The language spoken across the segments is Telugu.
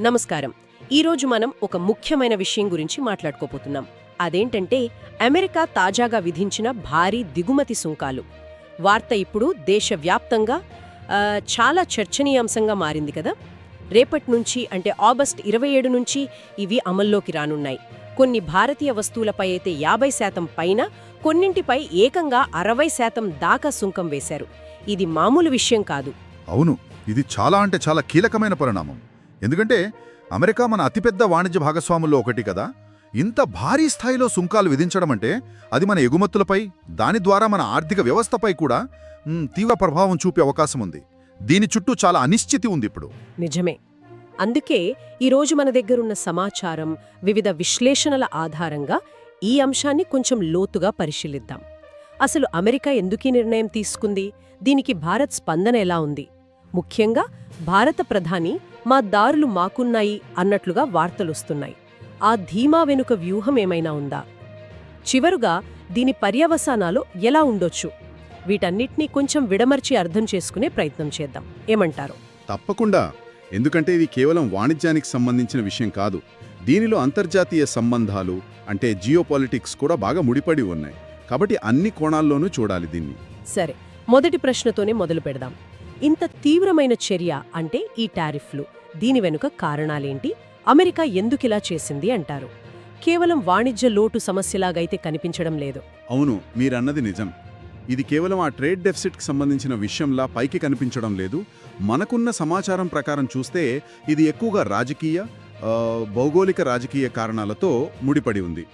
నమస్కారం. ఈరోజు మనం ఒక ముఖ్యమైన విషయం గురించి మాట్లాడుకోబోతున్నాం. అదేంటంటే అమెరికా తాజాగా విధించిన భారీ దిగుమతి సుంకాలు. వార్త ఇప్పుడు దేశవ్యాప్తంగా చాలా చర్చనీయాంశంగా మారింది కదా? రేపటి నుంచి అంటే ఆగస్ట్ ఇరవై ఏడు నుంచి ఇవి అమల్లోకి రానున్నాయి. కొన్ని భారతీయ వస్తువులపై అయితే యాభై శాతం పైన కొన్నింటిపై ఏకంగా అరవై శాతం దాకా సుంకం వేశారు. ఇది మామూలు విషయం కాదు. అవును ఇది చాలా అంటే చాలా కీలకమైన పరిణామం. ఎందుకంటే అమెరికా మన అతిపెద్ద వాణిజ్య భాగస్వాముల్లో ఒకటి కదా. ఇంత భారీ స్థాయిలో సుంకాలు విధించడం అంటే అది మన ఎగుమతులపై దాని ద్వారా మన ఆర్థిక వ్యవస్థపై కూడా తీవ్ర ప్రభావం చూపే అవకాశం ఉంది. దీని చుట్టూ చాలా అనిశ్చితి ఉంది ఇప్పుడు. నిజమే. అందుకే ఈరోజు మన దగ్గరున్న సమాచారం వివిధ విశ్లేషణల ఆధారంగా ఈ అంశాన్ని కొంచెం లోతుగా పరిశీలిద్దాం. అసలు అమెరికా ఎందుకీ నిర్ణయం తీసుకుంది? దీనికి భారత్ స్పందన ఎలా ఉంది? ముఖ్యంగా భారత ప్రధాని మా దారులు మాకున్నాయి అన్నట్లుగా వార్తలొస్తున్నాయి. ఆ ధీమా వెనుక వ్యూహం ఏమైనా ఉందా? చివరుగా దీని పర్యవసానాలు ఎలా ఉండొచ్చు? వీటన్నిటినీ కొంచెం విడమర్చి అర్థం చేసుకునే ప్రయత్నం చేద్దాం. ఏమంటారు? తప్పకుండా. ఎందుకంటే ఇది కేవలం వాణిజ్యానికి సంబంధించిన విషయం కాదు. దీనిలో అంతర్జాతీయ సంబంధాలు అంటే జియోపాలిటిక్స్ కూడా బాగా ముడిపడి ఉన్నాయి. కాబట్టి అన్ని కోణాల్లోనూ చూడాలి దీన్ని. సరే. మొదటి ప్రశ్నతోనే మొదలు పెడదాం. ఇంత తీవ్రమైన చర్య అంటే ఈ టారిఫ్లు. దీని వెనుక కారణాలేంటి? అమెరికా ఎందుకిలా చేసింది అంటారు. కేవలం వాణిజ్య లోటు సమస్యలాగైతే కనిపించడం లేదు. అవును మీరన్నది నిజం. ఇది కేవలం ఆ ట్రేడ్ డెఫిసిట్కి సంబంధించిన విషయంలా పైకి కనిపించడం లేదు. మనకున్న సమాచారం ప్రకారం చూస్తే ఇది ఎక్కువగా రాజకీయ భౌగోళిక రాజకీయ కారణాలతో ముడిపడి ఉంది.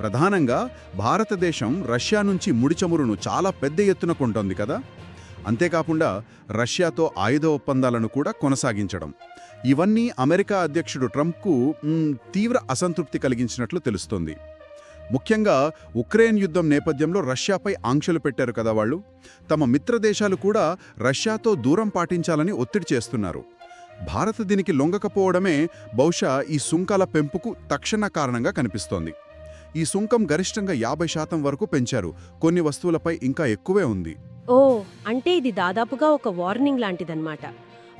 ప్రధానంగా భారతదేశం రష్యా నుంచి ముడి చమురును చాలా పెద్ద ఎత్తున కొంటోంది కదా? అంతేకాకుండా రష్యాతో ఆయుధ ఒప్పందాలను కూడా కొనసాగించడం. ఇవన్నీ అమెరికా అధ్యక్షుడు ట్రంప్కు తీవ్ర అసంతృప్తి కలిగించినట్లు తెలుస్తోంది. ముఖ్యంగా ఉక్రెయిన్ యుద్ధం నేపథ్యంలో రష్యాపై ఆంక్షలు పెట్టారు కదా వాళ్ళు. తమ మిత్రదేశాలు కూడా రష్యాతో దూరం పాటించాలని ఒత్తిడి చేస్తున్నారు. భారత్ దీనికి లొంగకపోవడమే బహుశా ఈ సుంకాల పెంపుకు తక్షణ కారణంగా కనిపిస్తోంది. ఈ సుంకం గరిష్టంగా యాభై శాతం వరకు పెంచారు. కొన్ని వస్తువులపై ఇంకా ఎక్కువే ఉంది. ఓ అంటే ఇది దాదాపుగా ఒక వార్నింగ్ లాంటిదన్నమాట.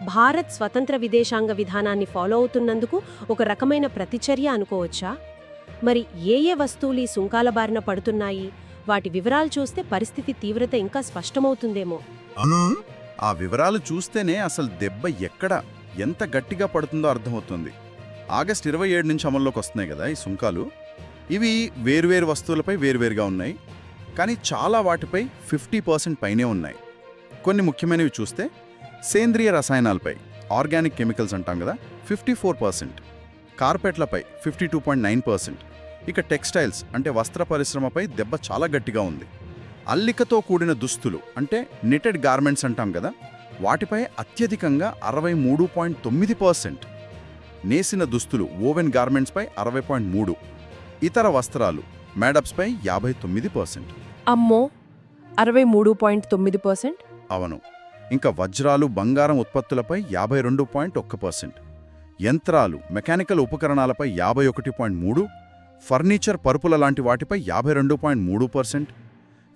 భారత్ స్వతంత్ర విదేశాంగ విధానాన్ని ఫాలో అవుతున్నందుకు ఒక రకమైన ప్రతిచర్య అనుకోవచ్చా? మరి ఏ ఏ వస్తువులు ఈ సుంకాల బారిన పడుతున్నాయి? వాటి వివరాలు చూస్తే పరిస్థితి తీవ్రత ఇంకా స్పష్టమవుతుందేమో. ఆ వివరాలు చూస్తేనే అసలు దెబ్బ ఎక్కడ ఎంత గట్టిగా పడుతుందో అర్థమవుతుంది. ఆగస్ట్ ఇరవై ఏడు నుంచి అమల్లోకి వస్తున్నాయి కదా ఈ సుంకాలు? ఇవి వేర్వేరు వస్తువులపై వేర్వేరుగా ఉన్నాయి. కానీ చాలా వాటిపై ఫిఫ్టీ పర్సెంట్ పైనే ఉన్నాయి. కొన్ని ముఖ్యమైనవి చూస్తే సేంద్రియ రసాయనాలపై ఆర్గానిక్ కెమికల్స్ అంటాం కదా fifty four percent. కార్పెట్లపై fifty two point nine percent. ఇక టెక్స్టైల్స్ అంటే వస్త్ర పరిశ్రమపై దెబ్బ చాలా గట్టిగా ఉంది. అల్లికతో కూడిన దుస్తులు అంటే నిటెడ్ గార్మెంట్స్ అంటాం కదా వాటిపై అత్యధికంగా అరవై మూడు పాయింట్ తొమ్మిది పర్సెంట్. నేసిన దుస్తులు ఓవెన్ గార్మెంట్స్పై అరవై పాయింట్ మూడు. ఇతర వస్త్రాలు మేడప్స్పై యాభై తొమ్మిది పర్సెంట్. అమ్మో అరవై మూడు పాయింట్ తొమ్మిది పర్సెంట్? అవను. ఇంకా వజ్రాలు బంగారం ఉత్పత్తులపై యాభై రెండు పాయింట్ ఒక్క పర్సెంట్. యంత్రాలు మెకానికల్ ఉపకరణాలపై యాభై ఒకటి పాయింట్ మూడు ఫర్నిచర్ పరుపుల లాంటి వాటిపై యాభై రెండు పాయింట్ మూడు పర్సెంట్.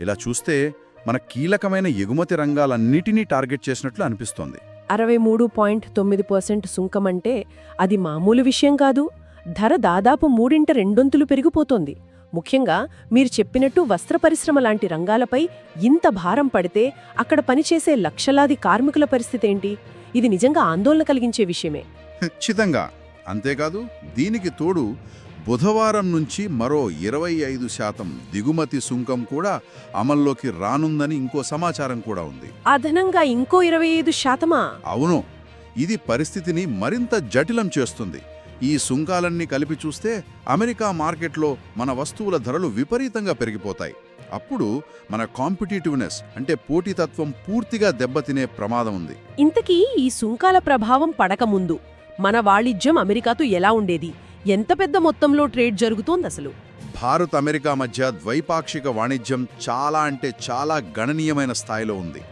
ఇలా చూస్తే మన కీలకమైన ఎగుమతి రంగాలన్నిటినీ టార్గెట్ చేసినట్లు అనిపిస్తోంది. అరవై మూడు పాయింట్ తొమ్మిది పర్సెంట్ సుంకం అంటే అది మామూలు విషయం కాదు. ధర దాదాపు మూడింట రెండొంతులు పెరిగిపోతోంది. ముఖ్యంగా మీరు చెప్పినట్టు వస్త్ర పరిశ్రమ లాంటి రంగాలపై ఇంత భారం పడితే అక్కడ పనిచేసే లక్షలాది కార్మికుల పరిస్థితి ఏంటి? ఇది నిజంగా ఆందోళన కలిగించే విషయమే. ఖచ్చితంగా. అంతేకాదు దీనికి తోడు బుధవారం నుంచి మరో ఇరవై ఐదు శాతం దిగుమతి సుంకం కూడా అమల్లోకి రానుందని ఇంకో సమాచారం కూడా ఉంది. అదనంగా ఇంకో ఇరవై ఐదు శాతమా? అవును. ఇది పరిస్థితిని మరింత జటిలం చేస్తుంది. ఈ సుంకాలన్నీ కలిపి చూస్తే అమెరికా మార్కెట్లో మన వస్తువుల ధరలు విపరీతంగా పెరిగిపోతాయి. అప్పుడు మన కాంపిటీటివ్నెస్ అంటే పోటీతత్వం పూర్తిగా దెబ్బతినే ప్రమాదం ఉంది. ఇంతకీ ఈ సుంకాల ప్రభావం పడకముందు మన వాణిజ్యం అమెరికాతో ఎలా ఉండేది? ఎంత పెద్ద మొత్తంలో ట్రేడ్ జరుగుతోంది అసలు? భారత్ అమెరికా మధ్య ద్వైపాక్షిక వాణిజ్యం చాలా అంటే చాలా గణనీయమైన స్థాయిలో ఉంది.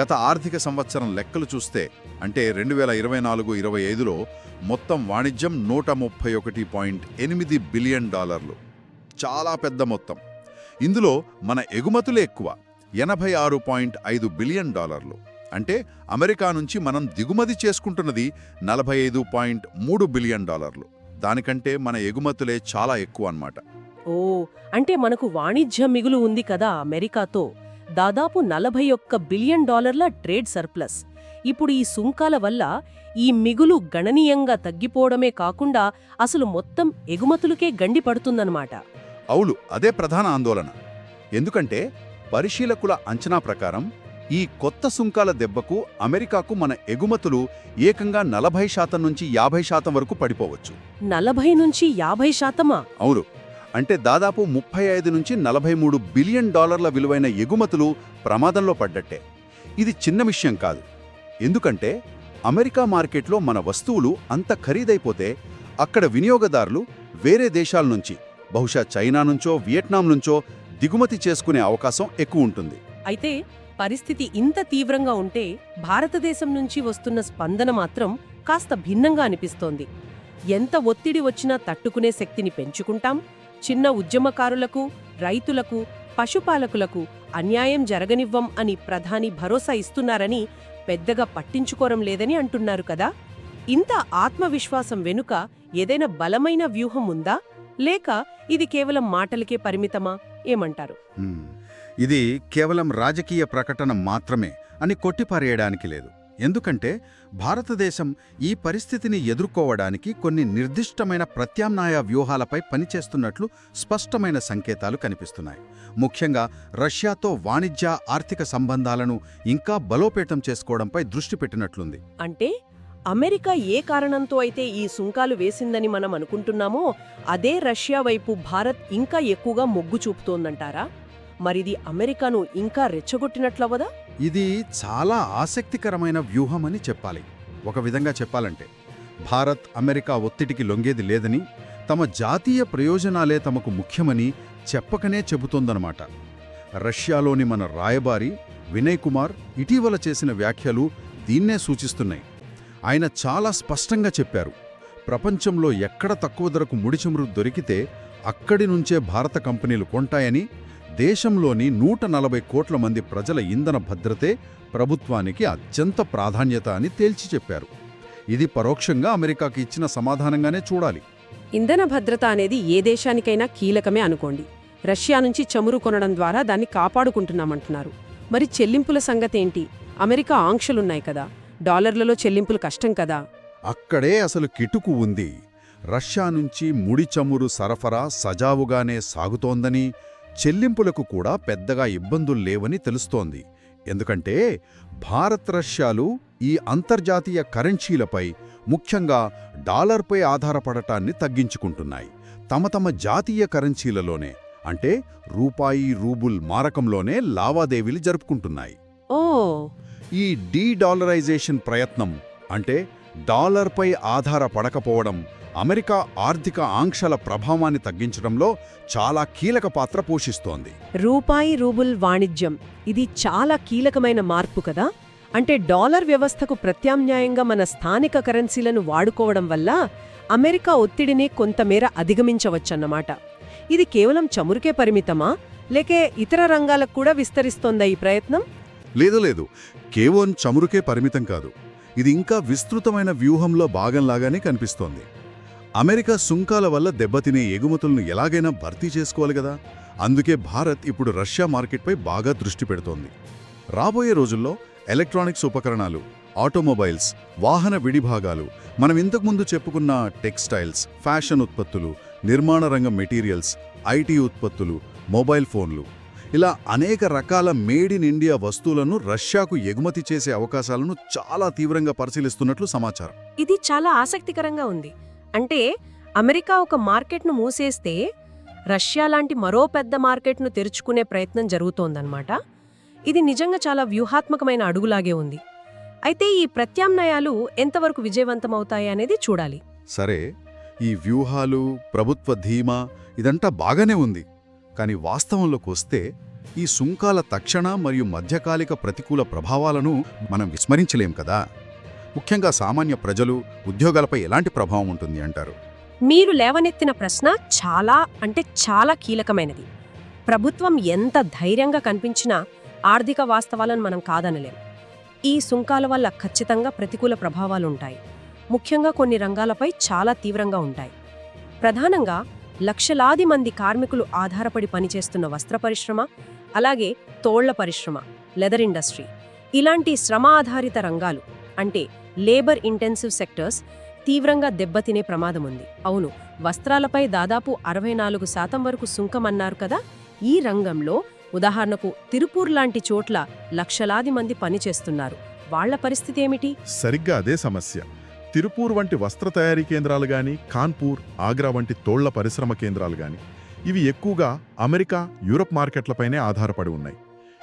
గత ఆర్థిక సంవత్సరం లెక్కలు చూస్తే అంటే రెండు వేల ఇరవై నాలుగు ఇరవై ఐదులో మొత్తం వాణిజ్యం నూట ముప్పై ఒకటి పాయింట్ ఎనిమిది బిలియన్ డాలర్లు. చాలా పెద్ద మొత్తం. ఇందులో మన ఎగుమతులే ఎక్కువ. ఎనభై ఆరు పాయింట్ ఐదు బిలియన్ డాలర్లు. అంటే అమెరికా నుంచి మనం దిగుమతి చేసుకుంటున్నది నలభై ఐదు పాయింట్ మూడు బిలియన్ డాలర్లు. దానికంటే మన ఎగుమతులే చాలా ఎక్కువ అన్నమాట. ఓ అంటే మనకు వాణిజ్య మిగులు ఉంది కదా అమెరికాతో. దాదాపు నలభై ఒక్క బిలియన్ డాలర్ల ట్రేడ్ సర్ప్లస్. ఇప్పుడు ఈ సుంకాల వల్ల ఈ మిగులు గణనీయంగా తగ్గిపోవడమే కాకుండా అసలు మొత్తం ఎగుమతులకే గండి పడుతుందన్నమాట. అవును అదే ప్రధాన ఆందోళన. ఎందుకంటే పరిశీలకుల అంచనా ప్రకారం ఈ కొత్త సుంకాల దెబ్బకు అమెరికాకు మన ఎగుమతులు ఏకంగా నలభై శాతం నుంచి యాభై శాతం వరకు పడిపోవచ్చు. నలభై నుంచి యాభై శాతమా? అవును అంటే దాదాపు ముప్పై ఐదు నుంచి నలభై మూడు బిలియన్ డాలర్ల విలువైన ఎగుమతులు ప్రమాదంలో పడ్డట్టే. ఇది చిన్న విషయం కాదు. ఎందుకంటే అమెరికా మార్కెట్లో మన వస్తువులు అంత ఖరీదైపోతే అక్కడ వినియోగదారులు వేరే దేశాల నుంచి బహుశా చైనా నుంచో వియట్నాం నుంచో దిగుమతి చేసుకునే అవకాశం ఎక్కువ ఉంటుంది. అయితే పరిస్థితి ఇంత తీవ్రంగా ఉంటే భారతదేశం నుంచి వస్తున్న స్పందన మాత్రం కాస్త భిన్నంగా అనిపిస్తోంది. ఎంత ఒత్తిడి వచ్చినా తట్టుకునే శక్తిని పెంచుకుంటాం. చిన్న ఉద్యమకారులకు రైతులకు పశుపాలకులకు అన్యాయం జరగనివ్వం అని ప్రధాని భరోసా ఇస్తున్నారని పెద్దగా పట్టించుకోరం లేదని అంటున్నారు కదా? ఇంత ఆత్మవిశ్వాసం వెనుక ఏదైనా బలమైన వ్యూహం ఉందా? లేక ఇది కేవలం మాటలకే పరిమితమా? ఏమంటారు? ఇది కేవలం రాజకీయ ప్రకటన మాత్రమే అని కొట్టిపారేయడానికి లేదు. ఎందుకంటే భారతదేశం ఈ పరిస్థితిని ఎదుర్కోవడానికి కొన్ని నిర్దిష్టమైన ప్రత్యామ్నాయ వ్యూహాలపై పనిచేస్తున్నట్లు స్పష్టమైన సంకేతాలు కనిపిస్తున్నాయి. ముఖ్యంగా రష్యాతో వాణిజ్య ఆర్థిక సంబంధాలను ఇంకా బలోపేతం చేసుకోవడంపై దృష్టి పెట్టినట్లుంది. అంటే అమెరికా ఏ కారణంతో అయితే ఈ సుంకాలు వేసిందని మనం అనుకుంటున్నామో అదే రష్యా వైపు భారత్ ఇంకా ఎక్కువగా మొగ్గు చూపుతోందంటారా? మరిది అమెరికాను ఇంకా రెచ్చగొట్టినట్లవదా ఇది చాలా ఆసక్తికరమైన వ్యూహం అని చెప్పాలి. ఒక విధంగా చెప్పాలంటే భారత్ అమెరికా ఒత్తిడికి లొంగేది లేదని తమ జాతీయ ప్రయోజనాలే తమకు ముఖ్యమని చెప్పకనే చెబుతోందనమాట రష్యాలోని మన రాయబారి వినయ్ కుమార్ ఇటీవల చేసిన వ్యాఖ్యలు దీన్నే సూచిస్తున్నాయి. ఆయన చాలా స్పష్టంగా చెప్పారు ప్రపంచంలో ఎక్కడ తక్కువ ధరకు ముడిచమురు దొరికితే అక్కడి నుంచే భారత కంపెనీలు కొంటాయని దేశంలోని నూట నలభై కోట్ల మంది ప్రజల ఇంధన భద్రతే ప్రభుత్వానికి అత్యంత ప్రాధాన్యత అని తేల్చి చెప్పారు. ఇది పరోక్షంగా అమెరికాకి ఇచ్చిన సమాధానంగానే చూడాలి. ఇంధన భద్రత అనేది ఏ దేశానికైనా కీలకమే అనుకోండి. రష్యా నుంచి చమురు కొనడం ద్వారా దాన్ని కాపాడుకుంటున్నామంటున్నారు. మరి చెల్లింపుల సంగతేంటి? అమెరికా ఆంక్షలున్నాయి కదా. డాలర్లలో చెల్లింపులు కష్టం కదా. అక్కడే అసలు కిటుకు ఉంది. రష్యా నుంచి ముడి చమురు సరఫరా సజావుగానే సాగుతోందని చెల్లింపులకు కూడా పెద్దగా ఇబ్బందులు లేవని తెలుస్తోంది. ఎందుకంటే భారత్ రష్యాలు ఈ అంతర్జాతీయ కరెన్సీలపై ముఖ్యంగా డాలర్పై ఆధారపడటాన్ని తగ్గించుకుంటున్నాయి. తమ తమ జాతీయ కరెన్సీలలోనే అంటే రూపాయి రూబుల్ మారకంలోనే లావాదేవీలు జరుపుకుంటున్నాయి. ఓ! ఈ డీ డాలరైజేషన్ ప్రయత్నం అంటే డాలర్పై ఆధారపడకపోవడం అమెరికా ఆర్థిక ఆంక్షల ప్రభావాన్ని తగ్గించడంలో చాలా కీలక పాత్ర పోషిస్తోంది. రూపాయి రూబుల్ వాణిజ్యం. ఇది చాలా కీలకమైన మార్పు కదా? అంటే డాలర్ వ్యవస్థకు ప్రత్యామ్నాయంగా మన స్థానిక కరెన్సీలను వాడుకోవడం వల్ల అమెరికా ఒత్తిడిని కొంతమేర అధిగమించవచ్చన్నమాట. ఇది కేవలం చమురుకే పరిమితమా? లేకే ఇతర రంగాలకు కూడా విస్తరిస్తోందా ఈ ప్రయత్నం? లేదు లేదు. కేవలం చమురుకే పరిమితం కాదు. ఇది ఇంకా విస్తృతమైన వ్యూహంలో భాగంలాగానే కనిపిస్తోంది. అమెరికా సుంకాల వల్ల దెబ్బతినే ఎగుమతులను ఎలాగైనా భర్తీ చేసుకోవాలి కదా. అందుకే భారత్ ఇప్పుడు రష్యా మార్కెట్పై బాగా దృష్టి పెడుతోంది. రాబోయే రోజుల్లో ఎలక్ట్రానిక్స్ ఉపకరణాలు ఆటోమొబైల్స్ వాహన విడిభాగాలు మనం ఇంతకుముందు చెప్పుకున్న టెక్స్టైల్స్ ఫ్యాషన్ ఉత్పత్తులు నిర్మాణ రంగం మెటీరియల్స్ ఐటీ ఉత్పత్తులు మొబైల్ ఫోన్లు ఇలా అనేక రకాల మేడ్ ఇన్ ఇండియా వస్తువులను రష్యాకు ఎగుమతి చేసే అవకాశాలను చాలా తీవ్రంగా పరిశీలిస్తున్నట్లు సమాచారం. ఇది చాలా ఆసక్తికరంగా ఉంది. అంటే అమెరికా ఒక మార్కెట్ను మూసేస్తే రష్యా లాంటి మరో పెద్ద మార్కెట్ను తెరుచుకునే ప్రయత్నం జరుగుతోందన్నమాట. ఇది నిజంగా చాలా వ్యూహాత్మకమైన అడుగులాగే ఉంది. అయితే ఈ ప్రత్యామ్నాయాలు ఎంతవరకు విజయవంతమవుతాయి అనేది చూడాలి. సరే ఈ వ్యూహాలు ప్రభుత్వ ధీమా ఇదంతా బాగానే ఉంది. కానీ వాస్తవంలోకి వస్తే ఈ సుంకాల తక్షణ మరియు మధ్యకాలిక ప్రతికూల ప్రభావాలను మనం విస్మరించలేం కదా? ముఖ్యంగా సామాన్య ప్రజలు ఉద్యోగాలపై ఎలాంటి ప్రభావం ఉంటుంది అంటారు? మీరు లేవనెత్తిన ప్రశ్న చాలా అంటే చాలా కీలకమైనది. ప్రభుత్వం ఎంత ధైర్యంగా కనిపించినా ఆర్థిక వాస్తవాలను మనం కాదనలేం. ఈ సుంకాల వల్ల ఖచ్చితంగా ప్రతికూల ప్రభావాలు ఉంటాయి. ముఖ్యంగా కొన్ని రంగాలపై చాలా తీవ్రంగా ఉంటాయి. ప్రధానంగా లక్షలాది మంది కార్మికులు ఆధారపడి పనిచేస్తున్న వస్త్ర పరిశ్రమ అలాగే తోళ్ళ పరిశ్రమ లెదర్ ఇండస్ట్రీ. ఇలాంటి శ్రమ ఆధారిత రంగాలు అంటే లేబర్ ఇంటెన్సివ్ సెక్టర్స్ తీవ్రంగా దెబ్బతినే ప్రమాదం ఉంది అవును వస్త్రాలపై దాదాపు అరవై నాలుగు శాతం వరకు సుంకం అన్నారు కదా? ఈ రంగంలో ఉదాహరణకు తిరుపూర్ లాంటి చోట్ల లక్షలాది మంది పనిచేస్తున్నారు. వాళ్ళ పరిస్థితి ఏమిటి? సరిగ్గా అదే సమస్య. తిరుపూర్ వంటి వస్త్ర తయారీ కేంద్రాలు గాని కాన్పూర్ ఆగ్రా వంటి తోళ్ళ పరిశ్రమ కేంద్రాలు గాని ఇవి ఎక్కువగా అమెరికా యూరప్ మార్కెట్లపైనే ఆధారపడి ఉన్నాయి.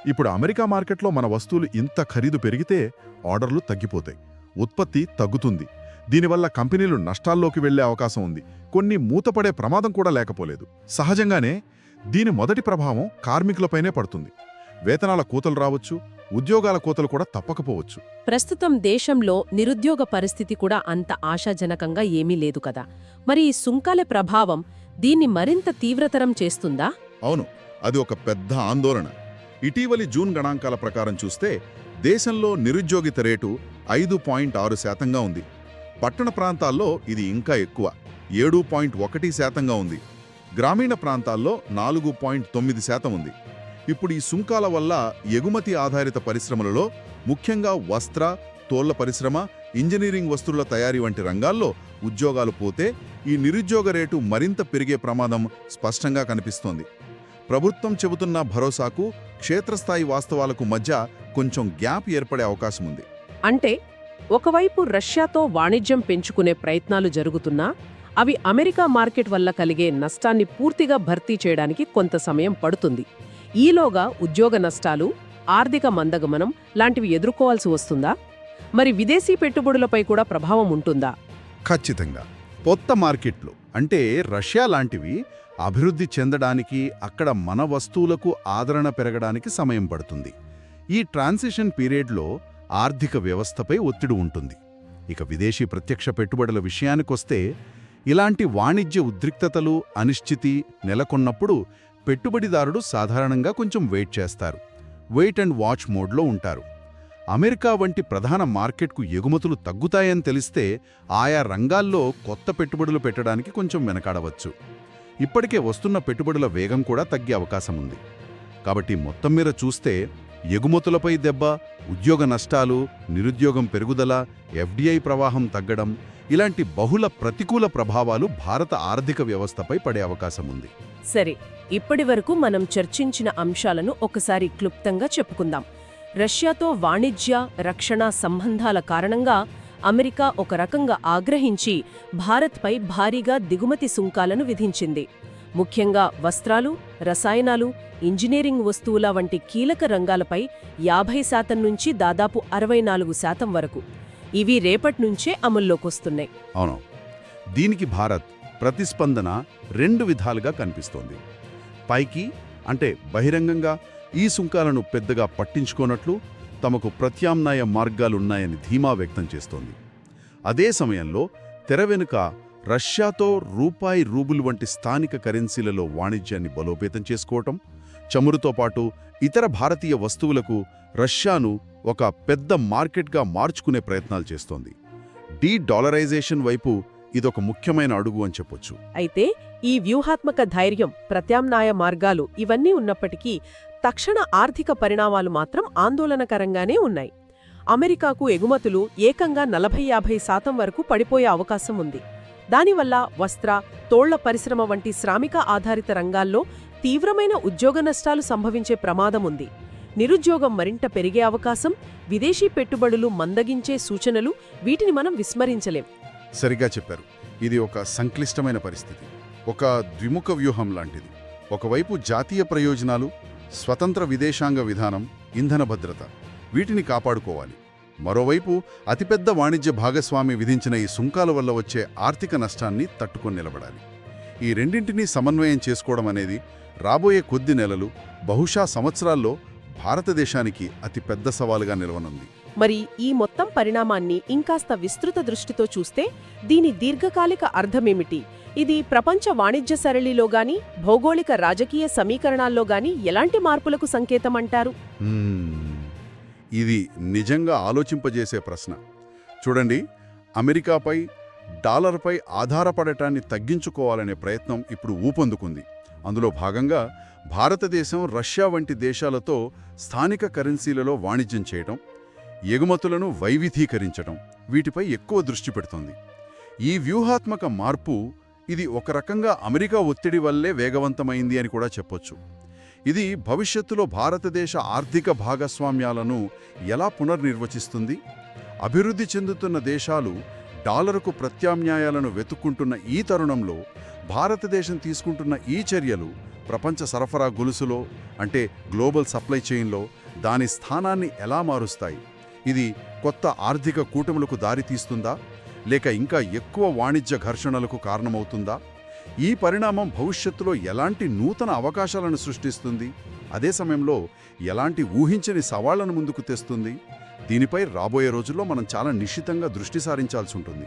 ఇప్పుడు అమెరికా మార్కెట్లో మన వస్తువులు ఇంత ఖరీదు పెరిగితే ఆర్డర్లు తగ్గిపోతాయి. ఉత్పత్తి తగ్గుతుంది. దీనివల్ల కంపెనీలు నష్టాల్లోకి వెళ్ళే అవకాశం ఉంది. కొన్ని మూతపడే ప్రమాదం కూడా లేకపోలేదు. సహజంగానే దీని మొదటి ప్రభావం కార్మికులపైనే పడుతుంది. వేతనాల కూతలు రావచ్చు ఉద్యోగాల కోతలు కూడా తప్పకపోవచ్చు. ప్రస్తుతం దేశంలో నిరుద్యోగ పరిస్థితి కూడా అంత ఆశాజనకంగా ఏమీ లేదు కదా. మరి ఈ సుంకాల ప్రభావం దీన్ని మరింత తీవ్రతరం చేస్తుందా? అవును అది ఒక పెద్ద ఆందోళన. ఇటీవలి జూన్ గణాంకాల ప్రకారం చూస్తే దేశంలో నిరుద్యోగిత రేటు ఐదు పాయింట్ ఆరు శాతంగా ఉంది. పట్టణ ప్రాంతాల్లో ఇది ఇంకా ఎక్కువ ఏడు పాయింట్ ఒకటి శాతంగా ఉంది. గ్రామీణ ప్రాంతాల్లో నాలుగు పాయింట్ తొమ్మిది శాతం ఉంది. ఇప్పుడు ఈ సుంకాల వల్ల ఎగుమతి ఆధారిత పరిశ్రమలలో ముఖ్యంగా వస్త్ర తోళ్ళ పరిశ్రమ ఇంజనీరింగ్ వస్తువుల తయారీ వంటి రంగాల్లో ఉద్యోగాలు పోతే ఈ నిరుద్యోగ రేటు మరింత పెరిగే ప్రమాదం స్పష్టంగా కనిపిస్తోంది. ప్రభుత్వం చెబుతున్న భరోసాకు క్షేత్రస్థాయి వాస్తవాలకు మధ్య కొంచెం గ్యాప్ ఏర్పడే అవకాశం ఉంది. అంటే ఒకవైపు రష్యాతో వాణిజ్యం పెంచుకునే ప్రయత్నాలు జరుగుతున్నా అవి అమెరికా మార్కెట్ వల్ల కలిగే నష్టాన్ని పూర్తిగా భర్తీ చేయడానికి కొంత సమయం పడుతుంది. ఈలోగా ఉద్యోగ నష్టాలు ఆర్థిక మందగమనం లాంటివి ఎదుర్కోవాల్సి వస్తుందా? మరి విదేశీ పెట్టుబడులపై కూడా ప్రభావం ఉంటుందా? ఖచ్చితంగా. కొత్త మార్కెట్లు అంటే రష్యా లాంటివి అభివృద్ధి చెందడానికి అక్కడ మన వస్తువులకు ఆదరణ పెరగడానికి సమయం పడుతుంది. ఈ ట్రాన్సిషన్ పీరియడ్లో ఆర్థిక వ్యవస్థపై ఒత్తిడి ఉంటుంది. ఇక విదేశీ ప్రత్యక్ష పెట్టుబడుల విషయానికొస్తే ఇలాంటి వాణిజ్య ఉద్రిక్తతలు అనిశ్చితి నెలకొన్నప్పుడు పెట్టుబడిదారుడు సాధారణంగా కొంచెం వెయిట్ చేస్తారు. వెయిట్ అండ్ వాచ్ మోడ్లో ఉంటారు. అమెరికా వంటి ప్రధాన మార్కెట్కు ఎగుమతులు తగ్గుతాయని తెలిస్తే ఆయా రంగాల్లో కొత్త పెట్టుబడులు పెట్టడానికి కొంచెం వెనకాడవచ్చు. ఇప్పటికే వస్తున్న పెట్టుబడుల వేగం కూడా తగ్గే అవకాశం ఉంది కాబట్టి మొత్తం మీద చూస్తే ఎగుమతులపై దెబ్బ ఉద్యోగ నష్టాలు నిరుద్యోగం పెరుగుదల ఎఫ్డిఐ ప్రవాహం తగ్గడం ఇలాంటి బహుళ ప్రతికూల ప్రభావాలు భారత ఆర్థిక వ్యవస్థపై పడే అవకాశం ఉంది. సరే ఇప్పటి వరకు మనం చర్చించిన అంశాలను ఒకసారి క్లుప్తంగా చెప్పుకుందాం. రష్యాతో వాణిజ్య రక్షణ సంబంధాల కారణంగా అమెరికా ఒక రకంగా ఆగ్రహించి భారత్పై భారీగా దిగుమతి సుంకాలను విధించింది. ముఖ్యంగా వస్త్రాలు రసాయనాలు ఇంజనీరింగ్ వస్తువుల వంటి కీలక రంగాలపై యాభై శాతం నుంచి దాదాపు అరవై నాలుగు శాతం వరకు. ఇవి రేపట్నుంచే అమల్లోకొస్తున్నాయి. అవును. దీనికి భారత్ ప్రతిస్పందన రెండు విధాలుగా కనిపిస్తోంది. పైకి అంటే బహిరంగంగా ఈ సుంకాలను పెద్దగా పట్టించుకోనట్లు తమకు ప్రత్యామ్నాయ మార్గాలున్నాయని ధీమా వ్యక్తం చేస్తోంది. అదే సమయంలో తెర వెనుక రష్యాతో రూపాయి రూబుల్ వంటి స్థానిక కరెన్సీలలో వాణిజ్యాన్ని బలోపేతం చేసుకోవటం చమురుతో పాటు ఇతర భారతీయ వస్తువులకు రష్యాను ఒక పెద్ద మార్కెట్గా మార్చుకునే ప్రయత్నాలు చేస్తోంది. డీ డాలరైజేషన్ వైపు ఇదొక ముఖ్యమైన అడుగు అని చెప్పొచ్చు. అయితే ఈ వ్యూహాత్మక ధైర్యం ప్రత్యామ్నాయ మార్గాలు ఇవన్నీ ఉన్నప్పటికీ తక్షణ ఆర్థిక పరిణామాలు మాత్రం ఆందోళనకరంగానే ఉన్నాయి. అమెరికాకు ఎగుమతులు ఏకంగా నలభై యాభై శాతం వరకు పడిపోయే అవకాశం ఉంది. దానివల్ల వస్త్ర తోళ్ళ పరిశ్రమ వంటి శ్రామిక ఆధారిత రంగాల్లో తీవ్రమైన ఉద్యోగ నష్టాలు సంభవించే ప్రమాదం ఉంది. నిరుద్యోగం మరింత పెరిగే అవకాశం విదేశీ పెట్టుబడులు మందగించే సూచనలు వీటిని మనం విస్మరించలేం. సరిగా చెప్పారు. ఇది ఒక సంక్లిష్టమైన పరిస్థితి. ఒక ద్విముఖ వ్యూహం లాంటిది. ఒకవైపు జాతీయ ప్రయోజనాలు స్వతంత్ర విదేశాంగ విధానం ఇంధన భద్రత. వీటిని కాపాడుకోవాలి. మరోవైపు అతిపెద్ద వాణిజ్య భాగస్వామి విధించిన ఈ సుంకాల వల్ల వచ్చే ఆర్థిక నష్టాన్ని తట్టుకొని నిలబడాలి. ఈ రెండింటినీ సమన్వయం చేసుకోవడం అనేది రాబోయే కొద్ది నెలలు బహుశా సంవత్సరాల్లో భారతదేశానికి అతిపెద్ద సవాలుగా నిలవనుంది. మరి ఈ మొత్తం పరిణామాన్ని ఇంకాస్త విస్తృత దృష్టితో చూస్తే దీని దీర్ఘకాలిక అర్థమేమిటి? ఇది ప్రపంచ వాణిజ్య సరళిలో గాని భౌగోళిక రాజకీయ సమీకరణాల్లో గాని ఎలాంటి మార్పులకు సంకేతమంటారు. ఇది నిజంగా ఆలోచింపజేసే ప్రశ్న. చూడండి అమెరికాపై డాలర్పై ఆధారపడటాన్ని తగ్గించుకోవాలనే ప్రయత్నం ఇప్పుడు ఊపందుకుంది. అందులో భాగంగా భారతదేశం రష్యా వంటి దేశాలతో స్థానిక కరెన్సీలలో వాణిజ్యం చేయటం ఎగుమతులను వైవిధీకరించటం వీటిపై ఎక్కువ దృష్టి పెడుతోంది. ఈ వ్యూహాత్మక మార్పు ఇది ఒక రకంగా అమెరికా ఒత్తిడి వల్లే వేగవంతమైంది అని కూడా చెప్పొచ్చు. ఇది భవిష్యత్తులో భారతదేశ ఆర్థిక భాగస్వామ్యాలను ఎలా పునర్నిర్వచిస్తుంది? అభివృద్ధి చెందుతున్న దేశాలు డాలరుకు ప్రత్యామ్నాయాలను వెతుక్కుంటున్న ఈ తరుణంలో భారతదేశం తీసుకుంటున్న ఈ చర్యలు ప్రపంచ సరఫరా గొలుసులో అంటే గ్లోబల్ సప్లై చైన్లో దాని స్థానాన్ని ఎలా మారుస్తాయి? ఇది కొత్త ఆర్థిక కూటములకు దారితీస్తుందా? లేక ఇంకా ఎక్కువ వాణిజ్య ఘర్షణలకు కారణమవుతుందా? ఈ పరిణామం భవిష్యత్తులో ఎలాంటి నూతన అవకాశాలను సృష్టిస్తుంది? అదే సమయంలో ఎలాంటి ఊహించని సవాళ్ళను ముందుకు తెస్తుంది? దీనిపై రాబోయే రోజుల్లో మనం చాలా నిశ్చితంగా దృష్టి సారించాల్సి ఉంటుంది.